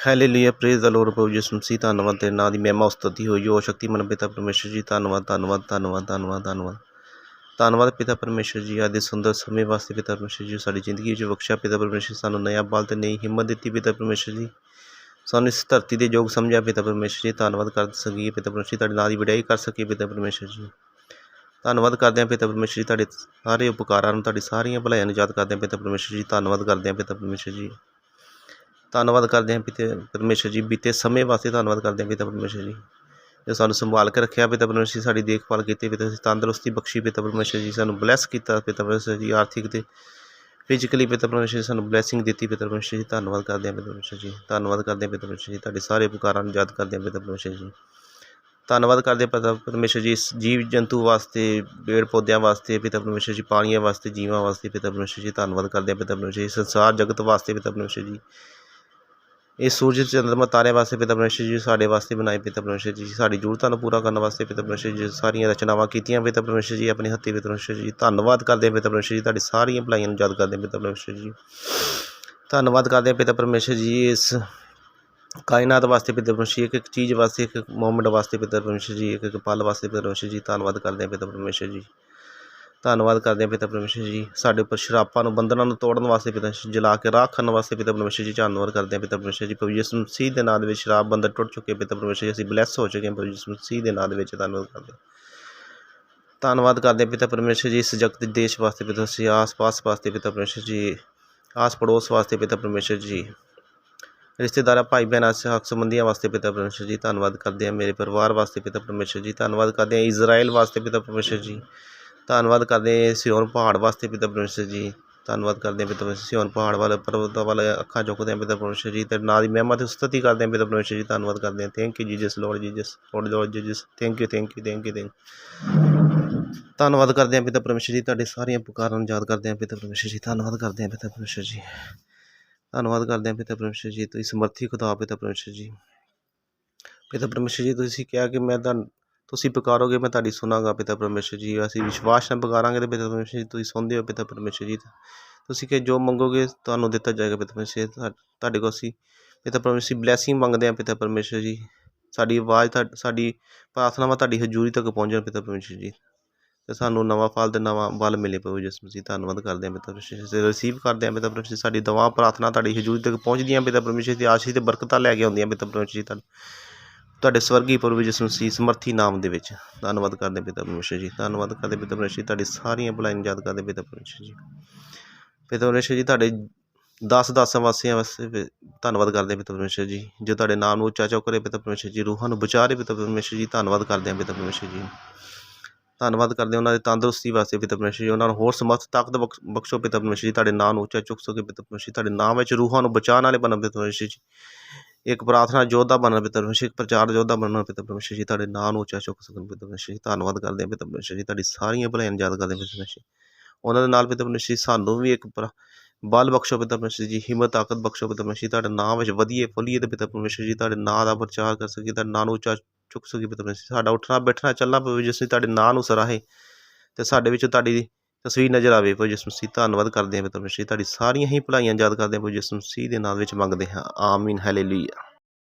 Hallelujah praise the lord ਪ੍ਰਭੂ ਯਿਸੂ ਮਸੀਹ ਧੰਨਵਾਦ ਤੇਰੇ ਨਾਂ ਦੀ ਮਹਿਮਾ ਉਸਤਤੀ ਹੋਈ ਜੋ ਸ਼ਕਤੀਮਨ ਪਿਤਾ ਪਰਮੇਸ਼ਰ ਜੀ ਧੰਨਵਾਦ ਧੰਨਵਾਦ ਧੰਨਵਾਦ ਧੰਨਵਾਦ ਧੰਨਵਾਦ ਧੰਨਵਾਦ ਪਿਤਾ ਪਰਮੇਸ਼ਰ ਜੀ ਅੱਜ ਸੁੰਦਰ ਸਮੇਂ ਵਾਸਤੇ ਪਿਤਾ ਪਰਮੇਸ਼ਰ ਜੀ ਸਾਡੀ ਜ਼ਿੰਦਗੀ ਵਿੱਚ ਬਖਸ਼ਿਆ ਪਿਤਾ ਪਰਮੇਸ਼ਰ ਸਾਨੂੰ ਨਇਆ ਬਲ ਤੇ ਨਈ ਹਿੰਮਤ ਦਿੱਤੀ ਪਿਤਾ ਪਰਮੇਸ਼ਰ ਜੀ ਸਾਨੂੰ ਇਸ ਧਰਤੀ ਦੇ ਯੋਗ ਸਮਝਿਆ ਪਿਤਾ ਪਰਮੇਸ਼ਰ ਜੀ ਧੰਨਵਾਦ ਕਰ ਸਕੀਏ ਪਿਤਾ ਪਰਮੇਸ਼ਰ ਜੀ ਤੁਹਾਡੇ ਨਾਂ ਦੀ ਵਡਿਆਈ ਕਰ ਸਕੀਏ ਪਿਤਾ ਪਰਮੇਸ਼ਰ ਜੀ ਧੰਨਵਾਦ ਕਰਦੇ ਹਾਂ ਪਿਤਾ ਪਰਮੇਸ਼ਰ ਜੀ ਤੁਹਾਡੇ ਸਾਰੇ ਉਪਕਾਰਾਂ ਨੂੰ ਤੁਹਾਡੀ ਸਾਰੀਆਂ ਭਲਾਈਆਂ ਨੂੰ ਯਾਦ ਕਰਦੇ ਹਾਂ ਪਿਤਾ ਪਰਮੇਸ਼ਰ ਜੀ ਧੰਨਵਾਦ ਕਰਦੇ ਹਾਂ ਪਿਤਾ ਪਰਮੇਸ਼ਰ ਜੀ ਧੰਨਵਾਦ ਕਰਦੇ ਹਾਂ ਪਿਤਾ ਪਰਮੇਸ਼ਰ ਜੀ ਬੀਤੇ ਸਮੇਂ ਵਾਸਤੇ ਧੰਨਵਾਦ ਕਰਦੇ ਹਾਂ ਪਿਤਾ ਪਰਮੇਸ਼ਰ ਜੀ ਜੋ ਸਾਨੂੰ ਸੰਭਾਲ ਕੇ ਰੱਖਿਆ ਪਿਤਾ ਪਰਮੇਸ਼ਰ ਜੀ ਸਾਡੀ ਦੇਖਭਾਲ ਕੀਤੀ ਪਿਤਾ ਜੀ ਤੰਦਰੁਸਤੀ ਬਖਸ਼ੀ ਪਿਤਾ ਪਰਮੇਸ਼ਰ ਜੀ ਸਾਨੂੰ ਬਲੈਸ ਕੀਤਾ ਪਿਤਾ ਪਰਮੇਸ਼ਰ ਜੀ ਆਰਥਿਕ ਤੇ ਫਿਜ਼ੀਕਲੀ ਪਿਤਾ ਪਰਮੇਸ਼ਰ ਜੀ ਸਾਨੂੰ ਬਲੈਸਿੰਗ ਦਿੱਤੀ ਪਿਤਾ ਪਰਮੇਸ਼ਰ ਜੀ ਧੰਨਵਾਦ ਕਰਦੇ ਹਾਂ ਪਿਤਾ ਪਰਮੇਸ਼ਰ ਜੀ ਧੰਨਵਾਦ ਕਰਦੇ ਹਾਂ ਪਿਤਾ ਪਰਮੇਸ਼ਰ ਜੀ ਤੁਹਾਡੇ ਸਾਰੇ ਪੁਕਾਰਾਂ ਨੂੰ ਯਾਦ ਕਰਦੇ ਹਾਂ ਪਿਤਾ ਪਰਮੇਸ਼ਰ ਜੀ ਧੰਨਵਾਦ ਕਰਦੇ ਹਾਂ ਪਿਤਾ ਪਰਮੇਸ਼ਰ ਜੀ ਜੀਵ ਜੰਤੂ ਵਾਸਤੇ ਪੇੜ ਪੌਦਿਆਂ ਵਾਸਤੇ ਪਿਤਾ ਪਰਮੇਸ਼ਰ ਜੀ ਪਾਣੀਆਂ ਵਾਸਤੇ ਜੀਵਾਂ ਵਾਸਤੇ ਪਿਤਾ ਪਰਮੇਸ਼ਰ ਜੀ ਧੰਨਵਾਦ ਕਰਦੇ ਹਾਂ ਪਿਤਾ ਪਰਮੇਸ਼ਰ ਜੀ ਸੰਸਾਰ ਜਗਤ ਵਾਸਤੇ ਪਿਤਾ ਪਰਮੇਸ਼ਰ ਜੀ ਇਹ ਸੂਰਜ ਚੰਦਰਮਾ ਤਾਰੇ ਵਾਸਤੇ ਪਿਤਾ ਪਰਮੇਸ਼ਰ ਜੀ ਸਾਡੇ ਵਾਸਤੇ ਬਣਾਏ ਪਿਤਾ ਪਰਮੇਸ਼ਰ ਜੀ ਸਾਡੀ ਜ਼ਰੂਰਤਾਂ ਨੂੰ ਪੂਰਾ ਕਰਨ ਵਾਸਤੇ ਪਿਤਾ ਪਰਮੇਸ਼ਰ ਜੀ ਸਾਰੀਆਂ ਰਚਨਾਵਾਂ ਕੀਤੀਆਂ ਪਿਤਾ ਪਰਮੇਸ਼ਰ ਜੀ ਆਪਣੇ ਹੱਥੀਂ ਪਿਤਾ ਪਰਮੇਸ਼ਰ ਜੀ ਧੰਨਵਾਦ ਕਰਦੇ ਹਾਂ ਪਿਤਾ ਪਰਮੇਸ਼ਰ ਜੀ ਤੁਹਾਡੀ ਸਾਰੀਆਂ ਭਲਾਈਆਂ ਨੂੰ ਯਾਦ ਕਰਦੇ ਹਾਂ ਪਿਤਾ ਪਰਮੇਸ਼ਰ ਜੀ ਧੰਨਵਾਦ ਕਰਦੇ ਹਾਂ ਪਿਤਾ ਪਰਮੇਸ਼ਰ ਜੀ ਇਸ ਕਾਇਨਾਤ ਵਾਸਤੇ ਪਿਤਾ ਪਰਮੇਸ਼ਰ ਇੱਕ ਇੱਕ ਚੀਜ਼ ਵਾਸਤੇ ਇੱਕ ਇੱਕ ਮੋਮੈਂਟ ਵਾਸਤੇ ਪਿਤਾ ਪਰਮੇਸ਼ਰ ਜੀ ਇੱਕ ਇੱਕ ਪਲ ਵਾਸਤੇ ਪਿਤਾ ਪਰਮੇਸ਼ਰ ਜੀ ਧੰਨਵਾਦ ਕਰਦੇ ਹਾਂ ਪਿਤਾ ਪਰਮੇਸ਼ਰ ਜੀ ਧੰਨਵਾਦ ਕਰਦੇ ਹਾਂ ਪਿਤਾ ਪਰਮੇਸ਼ਰ ਜੀ ਸਾਡੇ ਉੱਪਰ ਸ਼ਰਾਪਾਂ ਨੂੰ ਬੰਧਨਾਂ ਨੂੰ ਤੋੜਨ ਵਾਸਤੇ ਪਿਤਾ ਜਲਾ ਕੇ ਰਾਖ ਕਰਨ ਵਾਸਤੇ ਪਿਤਾ ਪਰਮੇਸ਼ਰ ਜੀ ਧੰਨਵਾਦ ਕਰਦੇ ਹਾਂ ਪਿਤਾ ਪਰਮੇਸ਼ਰ ਜੀ ਪ੍ਰਭੂ ਯਿਸੂ ਮਸੀਹ ਦੇ ਨਾਂ ਦੇ ਵਿੱਚ ਸ਼ਰਾਬ ਬੰਧਨ ਟੁੱਟ ਚੁੱਕੇ ਪਿਤਾ ਪਰਮੇਸ਼ਰ ਜੀ ਅਸੀਂ ਬਲੈਸ ਹੋ ਚੁੱਕੇ ਹਾਂ ਪ੍ਰਭੂ ਯਿਸੂ ਮਸੀਹ ਦੇ ਨਾਂ ਦੇ ਵਿੱਚ ਧੰਨਵਾਦ ਕਰਦੇ ਹਾਂ ਧੰਨਵਾਦ ਕਰਦੇ ਹਾਂ ਪਿਤਾ ਪਰਮੇਸ਼ਰ ਜੀ ਇਸ ਜਗਤ ਦੇ ਦੇਸ਼ ਵਾਸਤੇ ਪਿਤਾ ਸੀ ਆਸ-ਪਾਸ ਵਾਸਤੇ ਪਿਤਾ ਪਰਮੇਸ਼ਰ ਜੀ ਆਸ ਪੜੋਸ ਵਾਸਤੇ ਪਿਤਾ ਪਰਮੇਸ਼ਰ ਜੀ ਰਿਸ਼ਤੇਦਾਰਾਂ ਭਾਈ ਭੈਣਾਂ ਹੱਕ ਸੰਬੰਧੀਆਂ ਵਾਸਤੇ ਪਿਤਾ ਪਰਮੇਸ਼ਰ ਜੀ ਧੰਨਵਾਦ ਕਰਦੇ ਹਾਂ ਮੇਰੇ ਪਰਿਵਾਰ ਵਾਸਤੇ ਪਿਤਾ ਪਰਮੇਸ਼ਰ ਜੀ ਧੰਨਵਾਦ ਕਰਦੇ ਹਾਂ ਇਜ਼ਰਾਈਲ ਵਾਸਤੇ ਪਿਤਾ ਪਰਮੇਸ਼ਰ ਜੀ ਧੰਨਵਾਦ ਕਰਦੇ ਹਾਂ ਸਿਓਨ ਪਹਾੜ ਵਾਸਤੇ ਪਿਤਾ ਪਰਮੇਸ਼ਰ ਜੀ ਧੰਨਵਾਦ ਕਰਦੇ ਹਾਂ ਪਿਤਾ ਪਰਮੇਸ਼ਰ ਸਿਓਨ ਪਹਾੜ ਵਾਲੇ ਪਰਬਤਾਂ ਵਾਲੇ ਅੱਖਾਂ ਚੁੱਕਦੇ ਹਾਂ ਪਿਤਾ ਪਰਮੇਸ਼ਰ ਜੀ ਤੇ ਨਾਂ ਦੀ ਮਹਿਮਾ ਤੇ ਉਸਤਤੀ ਕਰਦੇ ਹਾਂ ਪਿਤਾ ਪਰਮੇਸ਼ਰ ਜੀ ਧੰਨਵਾਦ ਕਰਦੇ ਹਾਂ thank you Jesus Lord Jesus Lord Lord Jesus thank you thank you thank you thank ਧੰਨਵਾਦ ਕਰਦੇ ਹਾਂ ਪਿਤਾ ਪਰਮੇਸ਼ਰ ਜੀ ਤੁਹਾਡੇ ਸਾਰੀਆਂ ਪੁਕਾਰਾਂ ਨੂੰ ਯਾਦ ਕਰਦੇ ਹਾਂ ਪਿਤਾ ਪਰਮੇਸ਼ਰ ਜੀ ਧੰਨਵਾਦ ਕਰਦੇ ਹਾਂ ਪਿਤਾ ਪਰਮੇਸ਼ਰ ਜੀ ਧੰਨਵਾਦ ਕਰਦੇ ਹਾਂ ਪਿਤਾ ਪਰਮੇਸ਼ਰ ਜੀ ਤੁਸੀਂ ਸਮਰਥੀ ਖੁਦਾ ਪਿਤਾ ਪਰਮੇਸ਼ਰ ਜੀ ਪਿਤਾ ਪਰਮੇਸ਼ਰ ਜੀ ਤੁਸੀਂ ਕਿਹਾ ਕਿ ਮੈਂ ਤਾਂ ਤੁਸੀਂ ਪੁਕਾਰੋਗੇ ਮੈਂ ਤੁਹਾਡੀ ਸੁਣਾਂਗਾ ਪਿਤਾ ਪਰਮੇਸ਼ਰ ਜੀ ਅਸੀਂ ਵਿਸ਼ਵਾਸ ਨਾਲ ਪੁਕਾਰਾਂਗੇ ਤੇ ਪਿਤਾ ਪਰਮੇਸ਼ਰ ਜੀ ਤੁਸੀਂ ਸੁਣਦੇ ਹੋ ਪਿਤਾ ਪਰਮੇਸ਼ਰ ਜੀ ਤੁਸੀਂ ਕਿ ਜੋ ਮੰਗੋਗੇ ਤੁਹਾਨੂੰ ਦਿੱਤਾ ਜਾਏਗਾ ਪਿਤਾ ਪਰਮੇਸ਼ਰ ਤੁਹਾਡੇ ਕੋਲ ਅਸੀਂ ਪਿਤਾ ਪਰਮੇਸ਼ਰ ਬਲੇਸਿੰਗ ਮੰਗਦੇ ਹਾਂ ਪਿਤਾ ਪਰਮੇਸ਼ਰ ਜੀ ਸਾਡੀ ਆਵਾਜ਼ ਤੁਹਾ- ਸਾਡੀ ਪ੍ਰਾਰਥਨਾਵਾਂ ਤੁਹਾਡੀ ਹਜ਼ੂਰੀ ਤੱਕ ਪਹੁੰਚਣ ਪਿਤਾ ਪਰਮੇਸ਼ਰ ਜੀ ਤੇ ਸਾਨੂੰ ਨਵਾਂ ਫਲ ਤੇ ਨਵਾਂ ਬਲ ਮਿਲੇ ਪਵੋ ਯਿਸੂ ਮਸੀਹ ਧੰਨਵਾਦ ਕਰਦੇ ਹਾਂ ਪਿਤਾ ਪਰਮੇਸ਼ਰ ਜੀ ਰਿਸੀਵ ਕਰਦੇ ਹਾਂ ਪਿਤਾ ਪਰਮੇਸ਼ਰ ਜੀ। ਸਾਡੀ ਦੁਆ ਪ੍ਰਾਰਥਨਾ ਤੁਹਾਡੀ ਹਜ਼ੂਰੀ ਤੱਕ ਪਹੁੰਚਦੀਆਂ ਪਿਤਾ ਪਰਮੇਸ਼ਰ ਦੀ ਆਸ਼ੀਸ਼ ਤੇ ਬਰਕਤਾਂ ਲੈ ਕੇ ਆਉਂਦੀਆਂ ਪਿਤਾ ਪਰਮੇਸ਼ਰ ਜੀ ਤੁਹਾਨੂੰ ਤੁਹਾਡੇ ਸਵਰਗੀ ਪ੍ਰਭੂ ਯਿਸੂ ਸੀ ਸਮਰਥੀ ਨਾਮ ਦੇ ਵਿੱਚ ਧੰਨਵਾਦ ਕਰਦੇ ਹਾਂ ਪਿਤਾ ਪਰਮੇਸ਼ਰ ਜੀ ਧੰਨਵਾਦ ਕਰਦੇ ਪਿਤਾ ਪਰਮੇਸ਼ਰ ਜੀ ਤੁਹਾਡੀ ਸਾਰੀਆਂ ਭਲਾਈਆਂ ਯਾਦ ਕਰਦੇ ਪਿਤਾ ਪਰਮੇਸ਼ਰ ਜੀ ਪਿਤਾ ਪਰਮੇਸ਼ਰ ਜੀ ਤੁਹਾਡੇ ਦਸ ਦਾਸਾਂ ਵਾਸੀਆਂ ਵਾਸਤੇ ਧੰਨਵਾਦ ਕਰਦੇ ਪਿਤਾ ਪਰਮੇਸ਼ਰ ਜੀ ਜੋ ਤੁਹਾਡੇ ਨਾਮ ਨੂੰ ਉੱਚਾ ਚੁੱਕ ਰਹੇ ਪਿਤਾ ਪਰਮੇਸ਼ਰ ਜੀ ਰੂਹਾਂ ਨੂੰ ਬਚਾ ਰਹੇ ਪਿਤਾ ਪਰਮੇਸ਼ਰ ਜੀ ਧੰਨਵਾਦ ਕਰਦੇ ਹਾਂ ਪਿਤਾ ਪਰਮੇਸ਼ਰ ਜੀ ਧੰਨਵਾਦ ਕਰਦੇ ਹਾਂ ਉਹਨਾਂ ਦੇ ਤੰਦਰੁਸਤੀ ਵਾਸਤੇ ਪਿਤਾ ਪਰਮੇਸ਼ਰ ਜੀ ਉਹਨਾਂ ਨੂੰ ਹੋਰ ਸਮਰਥ ਤਾਕਤ ਬਖਸ਼- ਬਖਸ਼ੋ ਪਿਤਾ ਪਰਮੇਸ਼ਰ ਜੀ ਤੁਹਾਡੇ ਨਾਮ ਨੂੰ ਉੱਚਾ ਚੁੱਕ ਸਕੇ ਪਿਤਾ ਪਰਮੇਸ਼ਰ ਜੀ ਤੁਹਾਡੇ ਨਾਮ ਵਿੱਚ ਰੂਹਾਂ ਨੂੰ ਬਚਾਉਣ ਵਾਲੇ ਬਣਨ ਪਿਤਾ ਪਰਮੇਸ਼ਰ ਜੀ ਇੱਕ ਪ੍ਰਾਰਥਨਾ ਯੋਧਾ ਬਣਨ ਪਿਤਾ ਪਰਮੇਸ਼ਰ ਇੱਕ ਪ੍ਰਚਾਰ ਯੋਧਾ ਬਣਨ ਪਿਤਾ ਪਰਮੇਸ਼ਰ ਜੀ ਤੁਹਾਡੇ ਨਾਮ ਨੂੰ ਉੱਚਾ ਚੁੱਕ ਸਕਣ ਪਿਤਾ ਪਰਮੇਸ਼ਰ ਜੀ ਧੰਨਵਾਦ ਕਰਦੇ ਹਾਂ ਪਿਤਾ ਪਰਮੇਸ਼ਰ ਜੀ ਤੁਹਾਡੀ ਸਾਰੀਆਂ ਭਲਾਈਆਂ ਯਾਦ ਕਰਦੇ ਹਾਂ ਪਿਤਾ ਪਰਮੇਸ਼ਰ ਉਹਨਾਂ ਦੇ ਨਾਲ ਪਿਤਾ ਪਰਮੇਸ਼ਰ ਜੀ ਸਾਨੂੰ ਵੀ ਇੱਕ ਪ੍ਰ- ਬਲ ਬਖਸ਼ੋ ਪਿਤਾ ਪਰਮੇਸ਼ਰ ਜੀ ਹਿੰਮਤ ਤਾਕਤ ਬਖਸ਼ੋ ਪਿਤਾ ਪਰਮੇਸ਼ਰ ਜੀ ਤੁਹਾਡੇ ਨਾਮ ਵਿੱਚ ਵਧੀਏ ਫੁੱਲੀਏ ਤੇ ਪਿਤਾ ਪਰਮੇਸ਼ਰ ਜੀ ਤੁਹਾਡੇ ਨਾਂ ਦਾ ਪ੍ਰਚਾਰ ਕਰ ਸਕੀਏ ਤੁਹਾਡੇ ਨਾਂ ਨੂੰ ਉੱਚਾ ਚੁੱਕ ਸਕੀਏ ਪਿਤਾ ਪਰਮੇਸ਼ਰ ਜੀ। ਸਾਡਾ ਉੱਠਣਾ ਬੈਠਣਾ ਚੱਲਣਾ ਪਵੇ ਜਿਸ ਤੁਹਾਡੇ ਨਾਂ ਨੂੰ ਸਰਾਹੇ ਤੇ ਸਾਡੇ ਵਿੱਚ ਤੁਹਾਡੀ ਤਸਵੀਰ ਨਜ਼ਰ ਆਵੇ ਪ੍ਰਭੂ ਯਿਸੂ ਮਸੀਹ, ਧੰਨਵਾਦ ਕਰਦੇ ਹਾਂ ਪਿਤਾ ਪਰਮੇਸ਼ਰ ਤੁਹਾਡੀ ਸਾਰੀਆਂ ਹੀ ਭਲਾਈਆਂ ਯਾਦ ਕਰਦੇ ਹਾਂ ਪ੍ਰਭੂ ਯਿਸੂ ਮਸੀਹ ਦੇ ਨਾਮ ਵਿੱਚ ਮੰਗਦੇ ਹਾਂ, ਆਮੀਨ ਹਾਲੇਲੂਇਆ